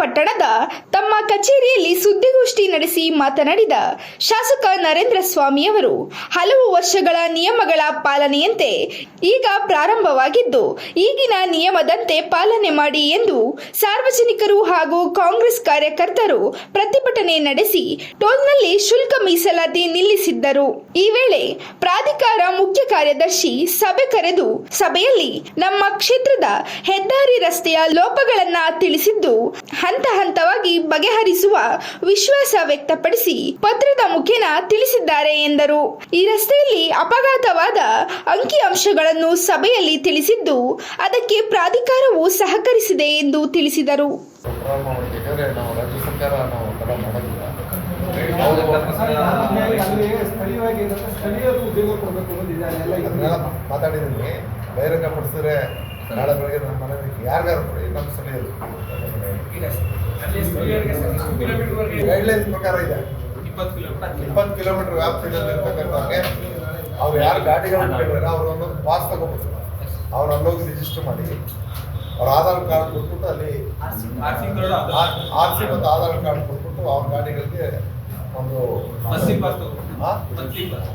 ಪಟ್ಟಣದ ತಮ್ಮ ಕಚೇರಿಯಲ್ಲಿ ಸುದ್ದಿಗೋಷ್ಠಿ ನಡೆಸಿ ಮಾತನಾಡಿದ ಶಾಸಕ ನರೇಂದ್ರ ಸ್ವಾಮಿಯವರು ಹಲವು ವರ್ಷಗಳ ನಿಯಮಗಳ ಪಾಲನೆಯಂತೆ ಈಗ ಪ್ರಾರಂಭವಾಗಿದ್ದು, ಈಗಿನ ನಿಯಮದಂತೆ ಪಾಲನೆ ಮಾಡಿ ಎಂದು ಸಾರ್ವಜನಿಕರು ಹಾಗೂ ಕಾಂಗ್ರೆಸ್ ಕಾರ್ಯಕರ್ತರು ಪ್ರತಿಭಟನೆ ನಡೆಸಿ ಟೋಲ್ನಲ್ಲಿ ಶುಲ್ಕ ಮೀಸಲಾತಿ ನಿಲ್ಲಿಸಿದ್ದರು. ಈ ವೇಳೆ ಪ್ರಾಧಿಕಾರ ಮುಖ್ಯ ಕಾರ್ಯದರ್ಶಿ ಸಭೆ ಕರೆದು, ಸಭೆಯಲ್ಲಿ ನಮ್ಮ ಕ್ಷೇತ್ರದ ಹೆದ್ದಾರಿ ರಸ್ತೆಯ ಲೋಪಗಳನ್ನ ತಿಳಿಸಿದ್ದು ಹಂತ ಹಂತವಾಗಿ ಬಗೆಹರಿಸುವ ವಿಶ್ವಾಸ ವ್ಯಕ್ತಪಡಿಸಿ ಪತ್ರದ ಮುಖೇನ ತಿಳಿಸಿದ್ದಾರೆ ಎಂದರು. ಈ ರಸ್ತೆಯಲ್ಲಿ ಅಪಘಾತವಾದ ಅಂಕಿಅಂಶಗಳನ್ನು ಸಭೆಯಲ್ಲಿ ತಿಳಿಸಿದ್ದು, ಅದಕ್ಕೆ ಪ್ರಾಧಿಕಾರವು ಸಹಕರಿಸಿದೆ ಎಂದು ತಿಳಿಸಿದರು. ಮಾತಾಡಿದ್ದೀನಿ. ಬಹಿರಂಗಪಡಿಸಿದ್ರೆ ನಾಳೆ ಬೆಳಗ್ಗೆ ನಮ್ಮ ಮನೆಗೆ ಯಾರಿಗಾರು ಕೊಡಿ ನಮ್ಮ ಸ್ಥಳೀಯರು ಗೈಡ್ಲೈನ್ಸ್ ಪ್ರಕಾರ ಇದೆ. ಇಪ್ಪತ್ತು ಕಿಲೋಮೀಟರ್ ವ್ಯಾಪ್ತಿಯಲ್ಲಿ ಇರ್ತಕ್ಕಂಥವ್ರಿಗೆ ಅವ್ರು ಯಾರು ಗಾಡಿಗಳನ್ನ ಕೇಳಿದ್ರೆ ಅವ್ರು ಒಂದೊಂದು ಪಾಸ್ ತಗೋಬೋದು. ಅವ್ರು ಅಲ್ಲೋಗಿ ರಿಜಿಸ್ಟರ್ ಮಾಡಿ. ಅವ್ರ ಆಧಾರ್ ಕಾರ್ಡ್ ಕೊಟ್ಬಿಟ್ಟು ಅಲ್ಲಿ ಆರ್ ಸಿ ಮತ್ತು ಆಧಾರ್ ಕಾರ್ಡ್ ಕೊಟ್ಬಿಟ್ಟು ಅವ್ರ ಗಾಡಿಗಳಿಗೆ ಒಂದು ಮಂತ್ಲಿ ಪಾಸ್?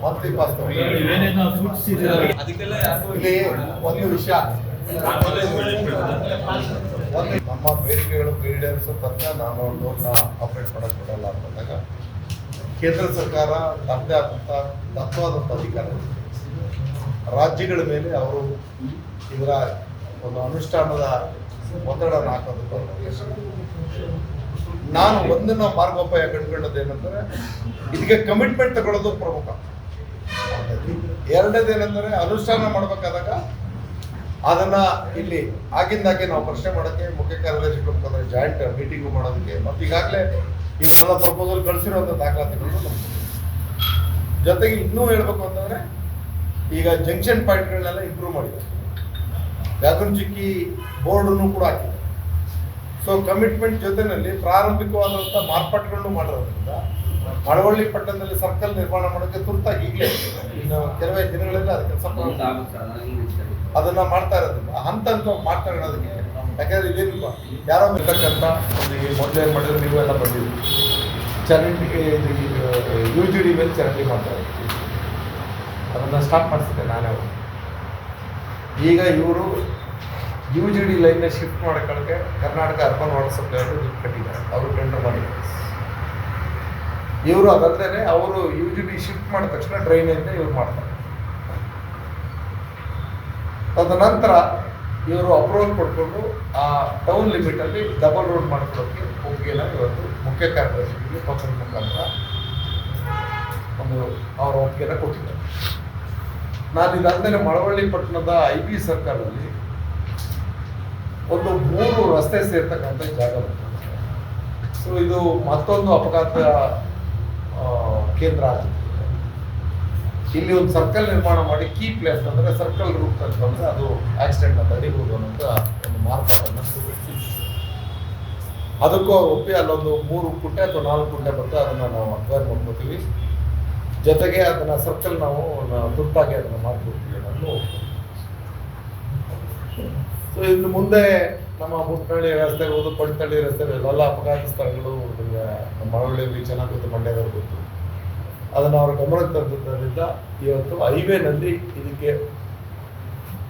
Monthly pass. ಇಲ್ಲಿ ಒಂದು ವಿಷಯ. ನಮ್ಮ ಬೇಡಿಕೆಗಳು ಈಡೇರಿಸೋ ತನಕ ನಾನು ಲೋನ್ನ ಆಪರೇಟ್ ಮಾಡಕ್ ಬಿಡಲ್ಲ ಅಂತಂದಾಗ ಕೇಂದ್ರ ಸರ್ಕಾರ ತಮ್ಮದೇ ಆದಂಥ ತತ್ವಾದಂಥ ಅಧಿಕಾರ. ರಾಜ್ಯಗಳ ಮೇಲೆ ಅವರು ಇದರ ಒಂದು ಅನುಷ್ಠಾನದ ಒತ್ತಡ ಹಾಕೋದು ನಾನು ಒಂದನ್ನ ಮಾರ್ಗೋಪಾಯ ಕಂಡುಕೊಂಡದ್ದು ಏನಂದ್ರೆ, ಇದಕ್ಕೆ ಕಮಿಟ್ಮೆಂಟ್ ತಗೊಳ್ಳೋದು ಪ್ರಮುಖ ಎರಡನೇದೇನೆಂದರೆ, ಅನುಷ್ಠಾನ ಮಾಡಬೇಕಾದಾಗ ಅದನ್ನ ಇಲ್ಲಿ ಆಗಿಂದಾಗೆ ನಾವು ಪ್ರಶ್ನೆ ಮಾಡೋಕ್ಕೆ ಮುಖ್ಯ ಕಾರ್ಯದರ್ಶಿ ಮುಖಾಂತರ ಜಾಯಿಂಟ್ ಮೀಟಿಂಗು ಮಾಡೋದಕ್ಕೆ ಮತ್ತು ಈಗಾಗಲೇ ಇವೆಲ್ಲ ಪ್ರಪೋಸಲ್ ಕಳಿಸಿರುವಂಥ ದಾಖಲಾತಿಗಳನ್ನು ಜೊತೆಗೆ ಇನ್ನೂ ಹೇಳ್ಬೇಕು ಅಂತಂದ್ರೆ, ಈಗ ಜಂಕ್ಷನ್ ಪಾಯಿಂಟ್ಗಳನ್ನೆಲ್ಲ ಇಂಪ್ರೂವ್ ಮಾಡಿದ್ದಾರೆ. ಚಿಕ್ಕಿ ಬೋರ್ಡನ್ನು ಕೂಡ ಹಾಕಿದ್ದಾರೆ. ಸೊ ಕಮಿಟ್ಮೆಂಟ್ ಜೊತೆಯಲ್ಲಿ ಪ್ರಾರಂಭಿಕವಾದಂಥ ಮಾರ್ಪಾಟುಗಳನ್ನು ಮಾಡಿರೋದ್ರಿಂದ ಮಳವಳ್ಳಿ ಪಟ್ಟಣದಲ್ಲಿ ಸರ್ಕಲ್ ನಿರ್ಮಾಣ ಮಾಡೋಕೆ ತುರ್ತಾಗಿ ಈಗಲೇ. ಇನ್ನು ಕೆಲವೇ ದಿನಗಳಲ್ಲಿ ಅದು ಕೆಲಸ ಅದನ್ನ ಮಾಡ್ತಾ ಇರೋದು ಹಂತ ಹಂತ ಮಾಡ್ತಾ ಇರೋದಕ್ಕೆ ಯಾಕಂದ್ರೆ ಇದೇನಿಲ್ಲ ಯಾರೋ ಇರ್ತಕ್ಕಂಥ ಮೊದಲು ಏನು ಮಾಡಿದ್ರು ನೀವು ಎಲ್ಲ ಬಂದಿದ್ದೀವಿ ಚರಂಡಿಗೆ ಯು ಜಿ ಡಿ ಮೇಲೆ ಚರಂಡಿ ಮಾಡ್ತಾ ಇದ್ದೀವಿ ಅದನ್ನು ಸ್ಟಾರ್ಟ್ ಮಾಡಿಸಿದ್ದೆ ನಾನೇ ಅವರು. ಈಗ ಇವರು ಯು ಜಿ ಡಿ ಲೈನ್ನ ಶಿಫ್ಟ್ ಮಾಡ್ಕೊಳ್ಳೋಕ್ಕೆ ಕರ್ನಾಟಕ ಅರ್ಬನ್ ವಾಟರ್ ಸಪ್ಲೈ ಅವರು ದುಡ್ಡು ಕಟ್ಟಿದ್ದಾರೆ. ಅವರು ಟೆಂಡರ್ ಮಾಡಿದ್ದಾರೆ. ಇವರು ಅದಲ್ಲದೆ ಅವರು ಯು ಜಿ ಡಿ ಶಿಫ್ಟ್ ಮಾಡಿದ ತಕ್ಷಣ ಡ್ರೈನೇಜ್ನ ಇವ್ರು ಮಾಡ್ತಾರೆ. ತದನಂತರ ಇವರು ಅಪ್ರೂವಲ್ ಕೊಟ್ಕೊಂಡು ಆ ಟೌನ್ ಲಿಮಿಟಲ್ಲಿ ಡಬಲ್ ರೋಡ್ ಮಾಡ್ಕೊಳ್ಳೋಕೆ ಒಪ್ಪಿಗೆನ ಇವತ್ತು ಮುಖ್ಯ ಕಾರ್ಯದರ್ಶಿಗಳಿಗೆ ಪಕ್ಷದ ಮುಖಾಂತರ ಒಂದು ಅವರ ಒಪ್ಪಿಗೆನ ಕೊಟ್ಟಿದ್ದಾರೆ. ನಾನು ಇದಾದ್ಮೇಲೆ ಮಳವಳ್ಳಿ ಪಟ್ಟಣದ ಐ ಬಿ ಸರ್ಕಾರದಲ್ಲಿ ಒಂದು ಮೂರು ರಸ್ತೆ ಸೇರ್ತಕ್ಕಂಥ ಜಾಗ ಸೊ ಇದು ಮತ್ತೊಂದು ಅಪಘಾತ ಕೇಂದ್ರ ಆಗುತ್ತೆ ಇಲ್ಲಿ ಒಂದು ಸರ್ಕಲ್ ನಿರ್ಮಾಣ ಮಾಡಿ ಕೀ ಪ್ಲೇಸ್ ಅಂದ್ರೆ ಸರ್ಕಲ್ ರೂಟ್ ಬಂದರೆ ಅದು ಆಕ್ಸಿಡೆಂಟ್ ತಡಿಬಹುದು ಅನ್ನೋಂಥ ಒಂದು ಮಾರ್ಪಾಟನ್ನು ಅದಕ್ಕೂ ಒಪ್ಪಿ ಅಲ್ಲೊಂದು ಮೂರು ಕುಂಟೆ ಅಥವಾ ನಾಲ್ಕು ಕುಂಟೆ ಬರ್ತದೆ, ಅದನ್ನ ನಾವು ಅಕ್ವೈರ್ ಮಾಡ್ಕೋತೀವಿ. ಜೊತೆಗೆ ಅದನ್ನ ಸರ್ಕಲ್ ನಾವು ತುರ್ತಾಗಿ ಅದನ್ನ ಮಾಡ್ಕೊಡ್ತೀವಿ ಅನ್ನೋದು ಸೊ ಇನ್ನು ಮುಂದೆ ನಮ್ಮ ಮುಟ್ನಳ್ಳಿ ರಸ್ತೆ ಇರ್ಬೋದು ಪಡ್ತಳ್ಳಿ ರಸ್ತೆ ಎಲ್ಲ ಅಪಘಾತ ಸ್ಥಳಗಳು ಮರಳಿ ಬೀಚ್ ಗೊತ್ತು ಮಂಡ್ಯದವ್ರು ಗೊತ್ತು. ಅದನ್ನು ಅವರ ಗಮನಕ್ಕೆ ತಂದಿದ್ದರಿಂದ ಇವತ್ತು ಹೈವೇನಲ್ಲಿ ಇದಕ್ಕೆ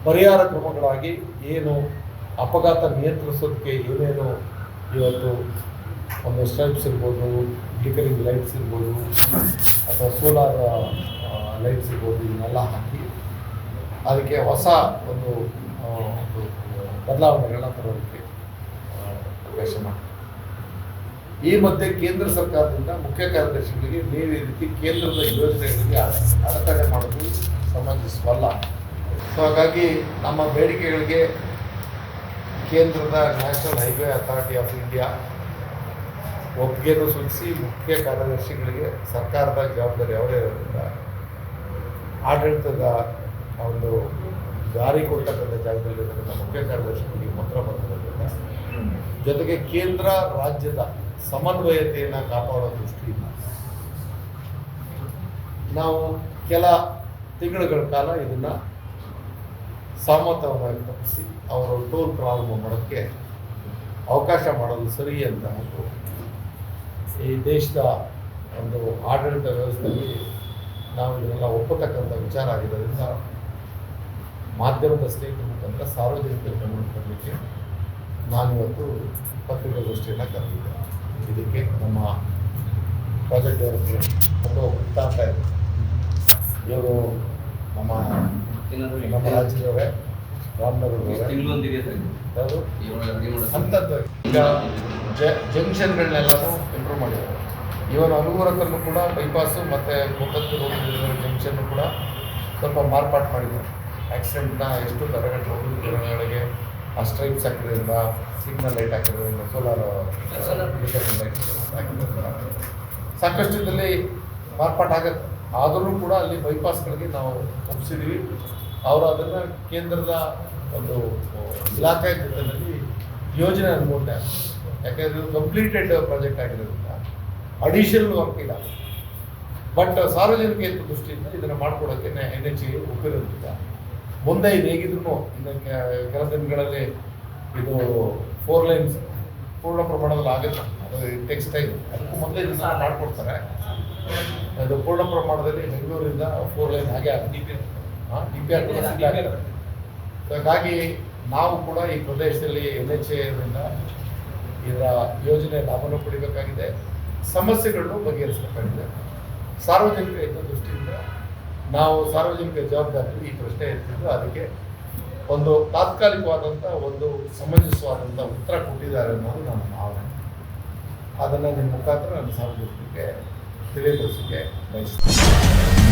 ಪರಿಹಾರ ಕ್ರಮಗಳಾಗಿ ಏನು ಅಪಘಾತ ನಿಯಂತ್ರಿಸೋದಕ್ಕೆ ಏನೇನು ಇವತ್ತು ಒಂದು ಸ್ಟೆಪ್ಸ್ ಇರ್ಬೋದು ಡಿಕರಿಂಗ್ ಲೈಟ್ಸ್ ಇರ್ಬೋದು, ಅಥವಾ ಸೋಲಾರ್ ಲೈಟ್ಸ್ ಇರ್ಬೋದು, ಇದನ್ನೆಲ್ಲ ಹಾಕಿ ಅದಕ್ಕೆ ಹೊಸ ಒಂದು ಬದಲಾವಣೆಗಳನ್ನ ತರೋದಕ್ಕೆ ಅವಕಾಶ ಈ ಮಧ್ಯೆ ಕೇಂದ್ರ ಸರ್ಕಾರದಿಂದ ಮುಖ್ಯ ಕಾರ್ಯದರ್ಶಿಗಳಿಗೆ ನೀವು ರೀತಿ ಕೇಂದ್ರದ ಯೋಜನೆಗಳಿಗೆ ಅಡ- ಅಡೆತಡೆ ಮಾಡೋದು ಸಮಂಜಸವಲ್ಲ ಸೊ ಹಾಗಾಗಿ ನಮ್ಮ ಬೇಡಿಕೆಗಳಿಗೆ ಕೇಂದ್ರದ national highway authority of India ಒಪ್ಪಿಗೆಯನ್ನು ಸೂಚಿಸಿ ಮುಖ್ಯ ಕಾರ್ಯದರ್ಶಿಗಳಿಗೆ ಸರ್ಕಾರದ ಜವಾಬ್ದಾರಿ ಅವರೇ ಇರೋದ್ರಿಂದ ಆಡಳಿತದ ಒಂದು ಜಾರಿ ಕೊಡ್ತಕ್ಕಂಥ ಜಾಗದಲ್ಲಿ ಮುಖ್ಯ ಕಾರ್ಯದರ್ಶಿಗಳಿಗೆ ಪತ್ರ ಬರ್ತಕ್ಕಂಥ ಜೊತೆಗೆ ಕೇಂದ್ರ ರಾಜ್ಯದ ಸಮನ್ವಯತೆಯನ್ನು ಕಾಪಾಡೋ ದೃಷ್ಟಿಯಿಂದ ನಾವು ಕೆಲ ತಿಂಗಳುಗಳ ಕಾಲ ಇದನ್ನ ಸಹಮತವನ್ನು ತಪ್ಪಿಸಿ ಅವರ ಟೋಲ್ ಪ್ರಾರಂಭ ಮಾಡೋಕ್ಕೆ ಅವಕಾಶ ಮಾಡೋದು ಸರಿ ಅಂತ ಹಾಗೂ ಈ ದೇಶದ ಒಂದು ಆಡಳಿತ ವ್ಯವಸ್ಥೆಯಲ್ಲಿ ನಾವು ಇದನ್ನೆಲ್ಲ ಒಪ್ಪತಕ್ಕಂಥ ವಿಚಾರ ಆಗಿರೋದ್ರಿಂದ ಮಾಧ್ಯಮದ ಸ್ನೇಹಿತರ ಮುಖಾಂತರ ಸಾರ್ವಜನಿಕರ ಗಮನ ಕೊಡಲಿಕ್ಕೆ ನಾನಿವತ್ತು ಪತ್ರಿಕಾಗೋಷ್ಠಿಯನ್ನು ಕರೆದಿದ್ದೆ ಇದಕ್ಕೆ ನಮ್ಮ ಪ್ರಾಜೆಕ್ಟ್ ಡೈರೆಕ್ಟರ್ ಒಂದು ವೃತ್ತಾಂತ ಇದೆ ಇವರು ನಮ್ಮ ನಮ್ಮ ರಾಜ್ಯದವರೇ ರಾಮನಗರದವರೇ. ಈಗ ಜಂಕ್ಷನ್ಗಳನ್ನೆಲ್ಲನೂ ಇಂಪ್ರೂವ್ ಮಾಡಿದ್ದಾರೆ. ಇವನ ಅನುಗುರಕ್ಕನ್ನು ಕೂಡ ಬೈಪಾಸು ಮತ್ತು ಮುಖತ್ತು ಜಂಕ್ಷನ್ನು ಕೂಡ ಸ್ವಲ್ಪ ಮಾರ್ಪಾಟು ಮಾಡಿದ್ದಾರೆ. ಆಕ್ಸಿಡೆಂಟ್ನ ಎಷ್ಟು ತಡೆಗಟ್ಟಬಹುದು ಜನಗಳಿಗೆ, ಆ ಸ್ಟ್ರೈಪ್ಸ್ ಹಾಕಿರೋದ್ರಿಂದ ಸಿಗ್ನಲ್ ಲೈಟ್ ಹಾಕಿರೋದ್ರಿಂದ. ಸೋಲಾರ್ ಸಾಕಷ್ಟು ಇದರಲ್ಲಿ ಮಾರ್ಪಾಟ್ ಆಗ ಆದರೂ ಕೂಡ ಅಲ್ಲಿ ಬೈಪಾಸ್ಗಳಿಗೆ ನಾವು ಒಪ್ಪಿಸಿದ್ದೀವಿ ಅವರು ಅದನ್ನು ಕೇಂದ್ರದ ಒಂದು ಇಲಾಖೆ ಜೊತೆಯಲ್ಲಿ ಯೋಜನೆ ಅನುಮೋದನೆ ಯಾಕೆಂದ್ರೆ ಕಂಪ್ಲೀಟೆಡ್ ಪ್ರಾಜೆಕ್ಟ್ ಆಗಿರೋದ್ರಿಂದ ಅಡಿಷನಲ್ ವರ್ಕ್ ಇಲ್ಲ. ಬಟ್ ಸಾರ್ವಜನಿಕ ದೃಷ್ಟಿಯಿಂದ ಇದನ್ನು ಮಾಡಿಕೊಡೋಕ್ಕೆ ಎನ್ ಎಚ್ ಒಪ್ಪಿರೋದ್ರಿಂದ ಮುಂದೆ ಇದು ಹೇಗಿದ್ರು ಕೆಲ ದಿನಗಳಲ್ಲಿ ಇದು ಫೋರ್ ಲೈನ್ಸ್ ಪೂರ್ಣ ಪ್ರಮಾಣದಲ್ಲಿ ಆಗುತ್ತೆ ಅದು ಟೆಕ್ಸ್ಟೈಲ್ ಅದಕ್ಕೂ ಮೊದಲೇ ಇದನ್ನ ಮಾಡ್ಕೊಡ್ತಾರೆ. ಅದು ಪೂರ್ಣ ಪ್ರಮಾಣದಲ್ಲಿ ಬೆಂಗಳೂರಿಂದ ಫೋರ್ ಲೈನ್ ಹಾಗೆ ಆಗುತ್ತೆ. ಡಿ ಪಿ ಆರ್ ಹಾಗಾಗಿ ನಾವು ಕೂಡ ಈ ಪ್ರದೇಶದಲ್ಲಿ ಎನ್ ಎಚ್ ಎರಿಂದ ಇದರ ಯೋಜನೆ ಲಾಭವನ್ನು ಪಡಿಬೇಕಾಗಿದೆ. ಸಮಸ್ಯೆಗಳನ್ನು ಬಗೆಹರಿಸಬೇಕಾಗಿದೆ. ಸಾರ್ವಜನಿಕ ಹಿತ ದೃಷ್ಟಿಯಿಂದ ನಾವು ಸಾರ್ವಜನಿಕ ಜವಾಬ್ದಾರಿ ಈ ಪ್ರಶ್ನೆ ಎತ್ತಿದ್ದು ಅದಕ್ಕೆ ಒಂದು ತಾತ್ಕಾಲಿಕವಾದಂಥ ಒಂದು ಸಮಂಜಸವಾದಂಥ ಉತ್ತರ ಕೊಟ್ಟಿದ್ದಾರೆ ಅನ್ನೋದು ನನ್ನ ಭಾವನೆ. ಅದನ್ನು ನಿಮ್ಮ ಮುಖಾಂತರ ನಾನು ಸಾರ್ವಜನಿಕರಿಗೆ ತಿಳಿಯಪಡಿಸೋಕ್ಕೆ ಬಯಸ್ತೀನಿ.